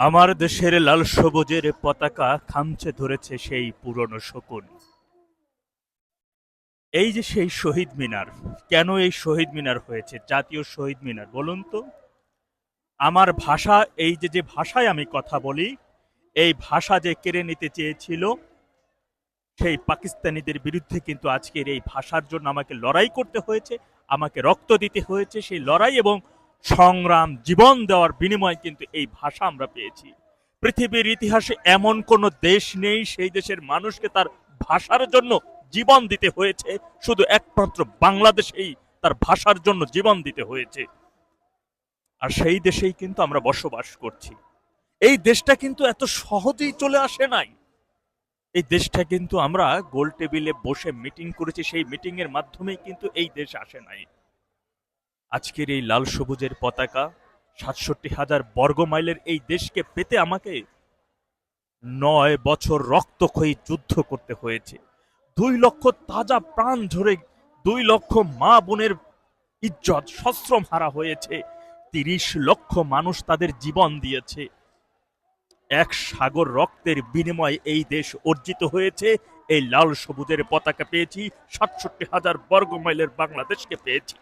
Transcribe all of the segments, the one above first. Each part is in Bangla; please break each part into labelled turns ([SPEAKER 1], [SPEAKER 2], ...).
[SPEAKER 1] আমার দেশের লাল সবুজের পতাকা খামচে ধরেছে সেই পুরনো শকুন। এই যে সেই শহীদ মিনার, কেন এই শহীদ মিনার হয়েছে? জাতীয় শহীদ মিনার, বলুন তো। আমার ভাষা, এই যে যে ভাষায় আমি কথা বলি, এই ভাষা যে কেড়ে নিতে চেয়েছিল, সেই পাকিস্তানিদের বিরুদ্ধে কিন্তু আজকের এই ভাষার জন্য আমাকে লড়াই করতে হয়েছে, আমাকে রক্ত দিতে হয়েছে, সেই লড়াই এবং সংগ্রাম, জীবন দেওয়ার বিনিময়ে কিন্তু এই ভাষা আমরা পেয়েছি। পৃথিবীর ইতিহাসে এমন কোন দেশ নেই, সেই দেশের মানুষকে তার ভাষার জন্য জীবন দিতে হয়েছে। শুধু একমাত্র বাংলাদেশেই তার ভাষার জন্য জীবন দিতে হয়েছে। আর সেই দেশেই কিন্তু আমরা বসবাস করছি। এই দেশটা কিন্তু এত সহজেই চলে আসে নাই। এই দেশটা কিন্তু আমরা গোল টেবিলে বসে মিটিং করেছি। সেই মিটিং এর মাধ্যমেই কিন্তু এই দেশ আসে নাই। আজকের এই লাল সবুজের পতাকা সাতষট্টি হাজার বর্গ মাইলের এই দেশকে পেতে আমাকে নয় বছর রক্তক্ষয়ী যুদ্ধ করতে হয়েছে। দুই লক্ষ তাজা প্রাণ ঝরে দুই লক্ষ মা বোনের ইজ্জত সশ্রম হারা হয়েছে। তিরিশ লক্ষ মানুষ তাদের জীবন দিয়েছে। এক সাগর রক্তের বিনিময়ে এই দেশ অর্জিত হয়েছে। এই লাল সবুজের পতাকা পেয়েছি, সাতষট্টি হাজার বর্গ মাইলের বাংলাদেশকে পেয়েছি।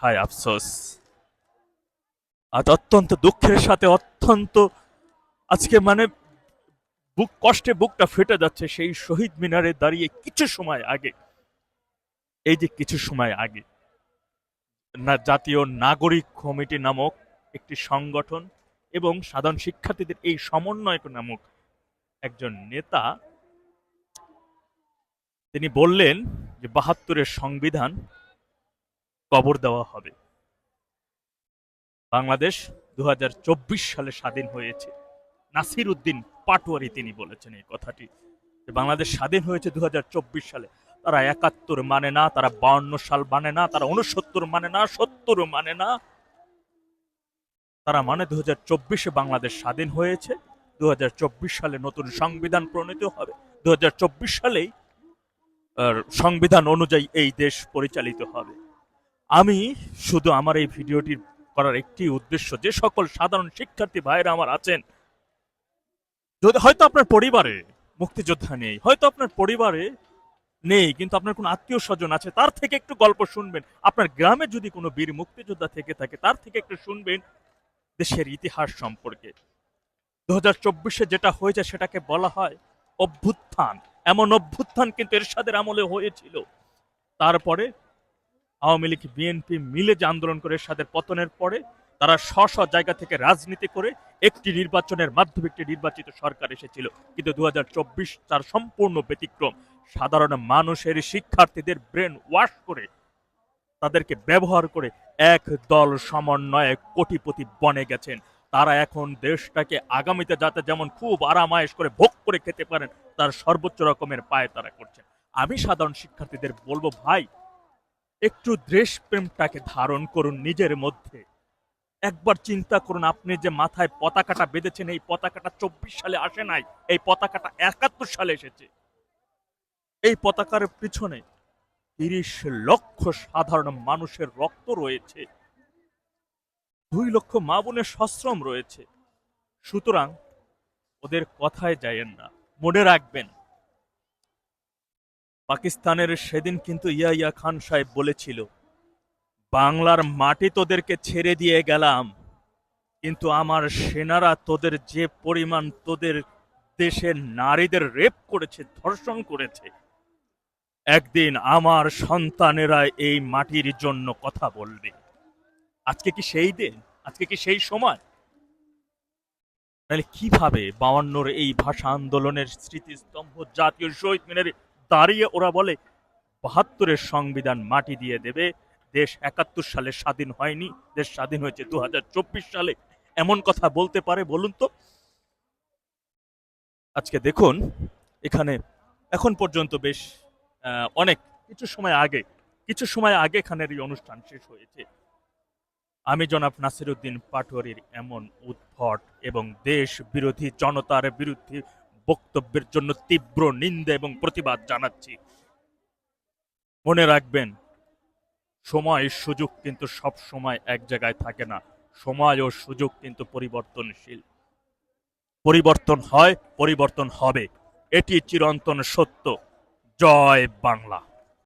[SPEAKER 1] হায় আফসোস। আজ অত্যন্ত দুঃখের সাথে অত্যন্ত আজকে মানে বুক কষ্টে বুকটা ফেটে যাচ্ছে সেই শহীদ মিনারে দাঁড়িয়ে কিছু সময় আগে। এই যে কিছু সময় আগে। না, জাতীয় নাগরিক কমিটি নামক একটি সংগঠন এবং সাধারণ শিক্ষার্থীদের এই সমন্বয়ক নামক একজন নেতা, তিনি বললেন যে বাহাত্তরের সংবিধান কবর দেওয়া হবে। বাংলাদেশ দু হাজার চব্বিশ সালে স্বাধীন হয়েছে। নাসির উদ্দিন পাটোয়ারি তিনি বলেছেন এই কথাটি। যে বাংলাদেশ স্বাধীন হয়েছে দু হাজার চব্বিশ সালে, তারা একাত্তর মানে না, তারা বাউন্ন সাল মানে না, তারা উনসত্তর মানে না, সত্তর মানে না। তারা মানে দু চব্বিশে বাংলাদেশ স্বাধীন হয়েছে। দু হাজার চব্বিশ সালে নতুন সংবিধান প্রণীত হবে। দু হাজার চব্বিশ সালেই সংবিধান অনুযায়ী এই দেশ পরিচালিত হবে। আমি শুধু আমার এই ভিডিওটি করার একটি উদ্দেশ্য যে সকল সাধারণ শিক্ষার্থী ভাইরা আমার আছেন। যদি হয়তো আপনার পরিবারে মুক্তিযোদ্ধা নেই, হয়তো আপনার পরিবারে নেই, কিন্তু আপনার কোনো আত্মীয় স্বজন আছে, তার থেকে একটু গল্প শুনবেন। আপনার গ্রামে যদি কোনো বীর মুক্তিযোদ্ধা থেকে থাকে, তার থেকে একটু শুনবেন দেশের ইতিহাস সম্পর্কে। দু হাজার চব্বিশে যেটা হয়েছে সেটাকে বলা হয় অভ্যুত্থান। এমন অভ্যুত্থান কিন্তু এরশাদের আমলে হয়েছিল। তারপরে আওয়ামী লীগ বিএনপি মিলে যে আন্দোলন করে এরশাদের পতনের পরে, তারা স্ব স্ব জায়গা থেকে রাজনীতি করে একটি নির্বাচনের মাধ্যমে একটি নির্বাচিত সরকার এসেছিল। কিন্তু দু হাজার চব্বিশ তার সম্পূর্ণ ব্যতিক্রম। সাধারণ মানুষের শিক্ষার্থীদের ব্রেন ওয়াশ করে, তাদেরকে ব্যবহার করে এক দল সমন্বয়ে কোটিপতি বনে গেছেন। তারা এখন দেশটাকে আগামীতে যাতে যেমন খুব আরামায়েশ করে ভোগ করে খেতে পারেন, তার সর্বোচ্চ রকমের পায় তারা করছেন। আমি সাধারণ শিক্ষার্থীদের বলব, ভাই একটু দেশপ্রেমটাকে ধারণ করুন নিজের মধ্যে। একবার চিন্তা করুন আপনি যে মাথায় পতাকাটা বেঁধেছেন, এই পতাকাটা চব্বিশ সালে আসে নাই, এই পতাকাটা একাত্তর সালে এসেছে। এই পতাকার পিছনে তিরিশ লক্ষ সাধারণ মানুষের রক্ত রয়েছে। দুই লক্ষ মা বোনের সশ্রম রয়েছে। সুতরাং ওদের কথায় যায়েন না, মনে রাখবেন পাকিস্তানের সেদিন কিন্তু ইয়া ইয়া খান সাহেব বলেছিল, বাংলার মাটি তোদেরকে ছেড়ে দিয়ে গেলাম, কিন্তু আমার সেনারা তোদের যে পরিমাণ তোদের দেশের নারীদের রেপ করেছে, ধর্ষণ করেছে। একদিন আমার সন্তানেরা এই মাটির জন্য কথা বলবে। আজকে কি সেই দিন? আজকে কি সেই সময়? তাহলে কীভাবে বাউান্নর এই ভাষা আন্দোলনের স্মৃতিস্তম্ভ জাতীয় শহীদ মিনারে দাঁড়িয়ে ওরা বলে, বাহাত্তরের সংবিধান মাটি দিয়ে দেবে, দেশ একাত্তর সালে স্বাধীন হয়নি, দেশ স্বাধীন হয়েছে দু হাজার চব্বিশ সালে। এমন কথা বলতে পারে, বলুন তো? আজকে দেখুন, এখানে এখন পর্যন্ত বেশ অনেক, কিছু সময় আগে, কিছু সময় আগে এখানের এই অনুষ্ঠান শেষ হয়েছে। আমি জনাব নাসিরুদ্দিন পাটোয়ারির এমন উদ্ভট এবং দেশ বিরোধী, জনতার বিরুদ্ধে বক্তব্যের জন্য তীব্র নিন্দা এবং প্রতিবাদ জানাচ্ছি। মনে রাখবেন, সময় সুযোগ কিন্তু সব সময় এক জায়গায় থাকে না। সময় ও সুযোগ কিন্তু পরিবর্তনশীল। পরিবর্তন হয়, পরিবর্তন হবে। এটি চিরন্তন সত্য। জয় বাংলা।